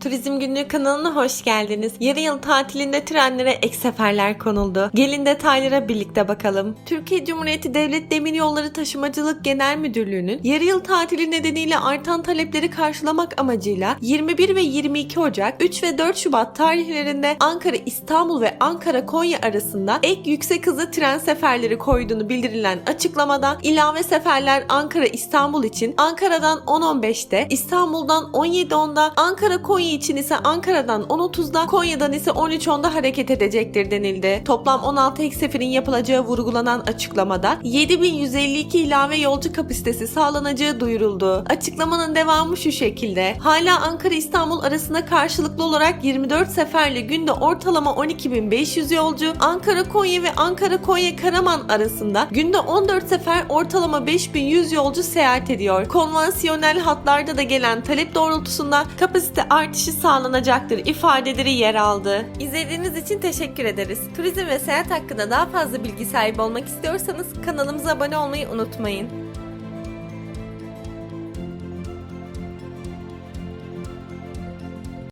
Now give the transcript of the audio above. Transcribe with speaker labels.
Speaker 1: Turizm Günlüğü kanalına hoş geldiniz. Yarı yıl tatilinde trenlere ek seferler konuldu. Gelin detaylara birlikte bakalım. Türkiye Cumhuriyeti Devlet Demiryolları Taşımacılık Genel Müdürlüğü'nün yarı yıl tatili nedeniyle artan talepleri karşılamak amacıyla 21 ve 22 Ocak, 3 ve 4 Şubat tarihlerinde Ankara, İstanbul ve Ankara, Konya arasında ek yüksek hızlı tren seferleri koyduğunu bildirilen açıklamada ilave seferler Ankara, İstanbul için Ankara'dan 10.15'te, İstanbul'dan 17.10'da, Ankara, Konya için ise Ankara'dan 10.30'da, Konya'dan ise 13.10'da hareket edecektir denildi. Toplam 16 ek seferin yapılacağı vurgulanan açıklamada 7152 ilave yolcu kapasitesi sağlanacağı duyuruldu. Açıklamanın devamı şu şekilde. Hala Ankara-İstanbul arasında karşılıklı olarak 24 seferle günde ortalama 12.500 yolcu, Ankara-Konya ve Ankara-Konya-Karaman arasında günde 14 sefer ortalama 5100 yolcu seyahat ediyor. Konvansiyonel hatlarda da gelen talep doğrultusunda kapasite artışı sağlanacaktır ifadeleri yer aldı. İzlediğiniz için teşekkür ederiz. Turizm ve seyahat hakkında daha fazla bilgi sahibi olmak istiyorsanız kanalımıza abone olmayı unutmayın.